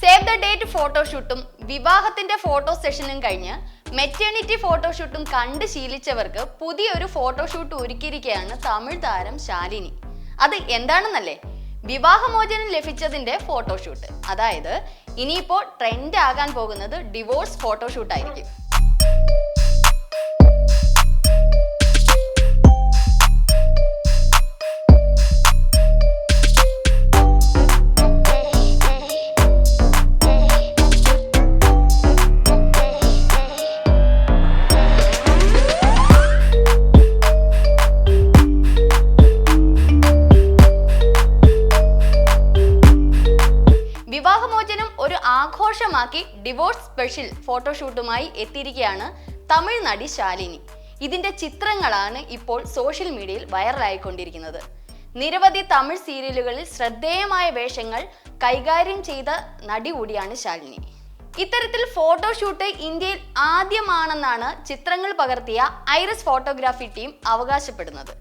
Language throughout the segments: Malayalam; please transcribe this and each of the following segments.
സേവ് ദ ഡേറ്റ് ഫോട്ടോഷൂട്ടും വിവാഹത്തിന്റെ ഫോട്ടോ സെഷനും കഴിഞ്ഞ് മെറ്റേണിറ്റി ഫോട്ടോഷൂട്ടും കണ്ട് ശീലിച്ചവർക്ക് പുതിയൊരു ഫോട്ടോഷൂട്ട് ഒരുക്കിയിരിക്കുകയാണ് തമിഴ് താരം ശാലിനി. അത് എന്താണെന്നല്ലേ? വിവാഹമോചനം ലഭിച്ചതിന്റെ ഫോട്ടോഷൂട്ട്. അതായത് ഇനിയിപ്പോൾ ട്രെൻഡ് ആകാൻ പോകുന്നത് ഡിവോഴ്സ് ഫോട്ടോഷൂട്ട് ആഘോഷമാക്കി ഡിവോഴ്സ് സ്പെഷ്യൽ ഫോട്ടോഷൂട്ടുമായി എത്തിയിരിക്കുകയാണ് തമിഴ് നടി ശാലിനി. ഇതിന്റെ ചിത്രങ്ങളാണ് ഇപ്പോൾ സോഷ്യൽ മീഡിയയിൽ വൈറലായിക്കൊണ്ടിരിക്കുന്നത്. നിരവധി തമിഴ് സീരിയലുകളിൽ ശ്രദ്ധേയമായ വേഷങ്ങൾ കൈകാര്യം ചെയ്ത നടി കൂടിയാണ് ശാലിനി. ഇത്തരത്തിൽ ഫോട്ടോഷൂട്ട് ഇന്ത്യയിൽ ആദ്യമാണെന്നാണ് ചിത്രങ്ങൾ പകർത്തിയ ഐറിസ് ഫോട്ടോഗ്രാഫി ടീം അവകാശപ്പെടുന്നത്.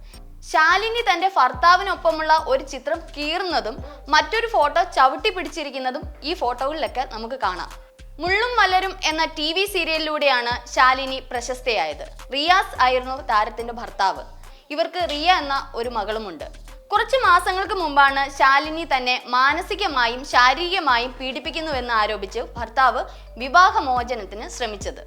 ശാലിനി തന്റെ ഭർത്താവിനൊപ്പമുള്ള ഒരു ചിത്രം കീറുന്നതും മറ്റൊരു ഫോട്ടോ ചവിട്ടി പിടിച്ചിരിക്കുന്നതും ഈ ഫോട്ടോകളിലൊക്കെ നമുക്ക് കാണാം. മുള്ളും മലരും എന്ന ടി വി സീരിയലിലൂടെയാണ് ശാലിനി പ്രശസ്തയായത്. റിയാസ് ആയിരുന്നു താരത്തിന്റെ ഭർത്താവ്. ഇവർക്ക് റിയ എന്ന ഒരു മകളുമുണ്ട്. കുറച്ച് മാസങ്ങൾക്ക് മുമ്പാണ് ശാലിനി തന്നെ മാനസികമായും ശാരീരികമായും പീഡിപ്പിക്കുന്നുവെന്ന് ആരോപിച്ച് ഭർത്താവ് വിവാഹമോചനത്തിന് ശ്രമിച്ചത്.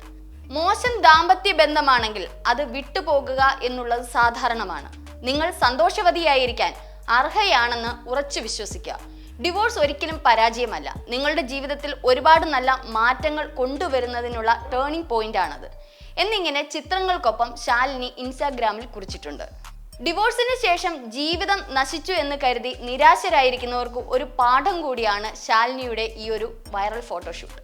മോശം ദാമ്പത്യ ബന്ധമാണെങ്കിൽ അത് വിട്ടുപോകുക എന്നുള്ളത് സാധാരണമാണ്. നിങ്ങൾ സന്തോഷവതിയായിരിക്കാൻ അർഹയാണെന്ന് ഉറച്ചു വിശ്വസിക്കുക. ഡിവോഴ്സ് ഒരിക്കലും പരാജയമല്ല. നിങ്ങളുടെ ജീവിതത്തിൽ ഒരുപാട് നല്ല മാറ്റങ്ങൾ കൊണ്ടുവരുന്നതിനുള്ള ടേണിംഗ് പോയിന്റ് ആണത് എന്നിങ്ങനെ ചിത്രങ്ങൾക്കൊപ്പം ശാലിനി ഇൻസ്റ്റാഗ്രാമിൽ കുറിച്ചിട്ടുണ്ട്. ഡിവോഴ്സിന് ശേഷം ജീവിതം നശിച്ചു എന്ന് കരുതി നിരാശരായിരിക്കുന്നവർക്ക് ഒരു പാഠം കൂടിയാണ് ശാലിനിയുടെ ഈ ഒരു വൈറൽ ഫോട്ടോഷൂട്ട്.